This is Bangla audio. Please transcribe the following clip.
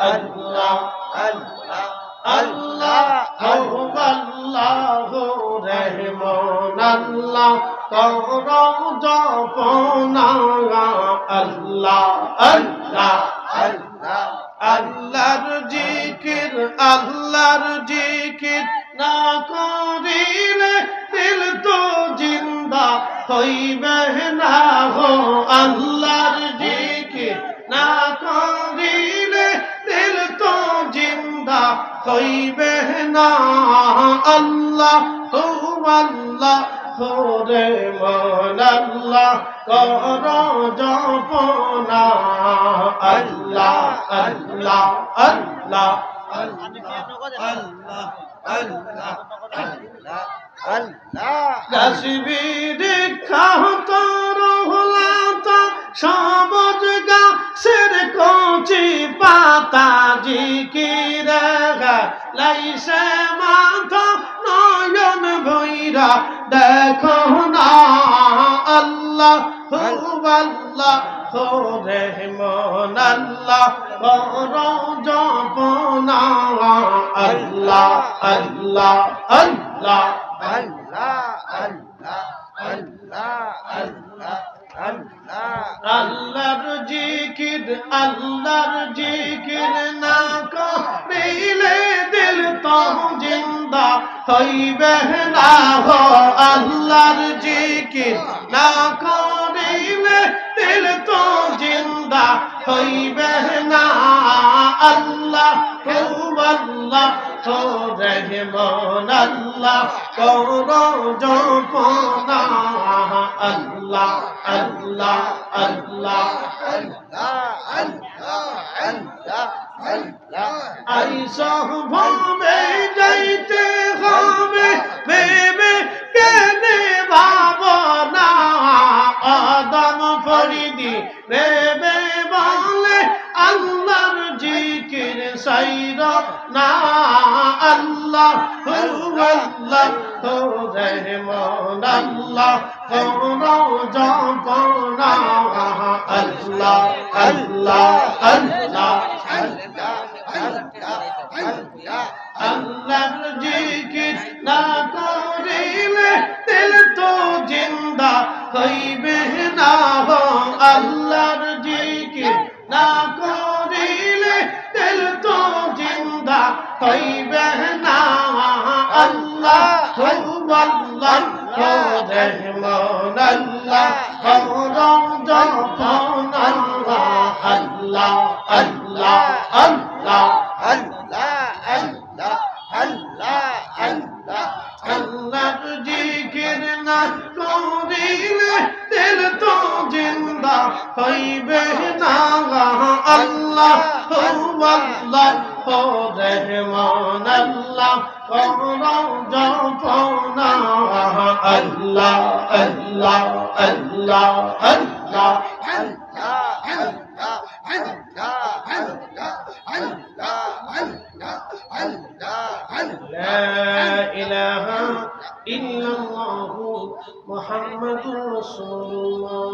আল্লাহ আল্লাহ আল্লাহ রহমান আল্লাহ করো জপনা আল্লাহ আল্লাহ আল্লাহ আল্লাহর জিকির আল্লাহর জিকির না করিলে দিল তো জিন্দা হইবে না হো আল্লাহর জিকির না করিলে হইবে না আল্লাহ হো আল্লাহ হরে মন আল্লাহ কর জপনা আল্লাহ আল্লাহ আল্লাহ আল্লাহ আল্লাহ আল্লাহ কাশ্মীর খাহত রহলাত সবজ গাছের কচি পাতা জিকির লাইসে মাথা নয়ন ভৈরা, দেখো না আল্লাহ আল্লাহ রেহমান আল্লাহ জপনা আল্লাহ আল্লাহ আল্লাহ আল্লাহ আল্লাহ আল্লাহ আল্লাহ আল্লাহ আল্লাহর জিকির আল্লাহর জিন্দা হইবে না হো আল্লাহর জিকির। না করিলে দিল তো জিন্দা হইবে না। আল্লাহ আল্লাহ হো রহমান আল্লাহ করো জপনা। আল্লাহ আল্লাহ আল্লাহ। আল্লাহ আল্লাহ আল্লাহ আল্লাহ। আই আদম ফরিদি ভেবে বলে আল্লাহর জিকির সাইর না, আল্লাহ আল্লাহ হো রহমান আল্লাহ করো আল্লাহ আল্লাহ আল্লাহ আল্লাহ আল্লাহ আল্লাহ আল্লাহর জিকির না করিলে, দিল তো জিন্দা হইবে। হইবে না আল্লাহ আল্লাহ রহমান আল্লাহ করম জপন আল্লাহ আল্লাহ আল্লাহ আল্লাহ আল্লাহ আল্লাহ আল্লাহ আল্লাহ আল্লাহর জিকির না করিলে দিল তো জিন্দা হইবে না আল্লাহ হো আল্লাহ তোদের মন আল্লাহ তোমরাও জপনা আল্লাহ আল্লাহ আল্লাহ আল্লাহ إله إلا الله محمد رسول الله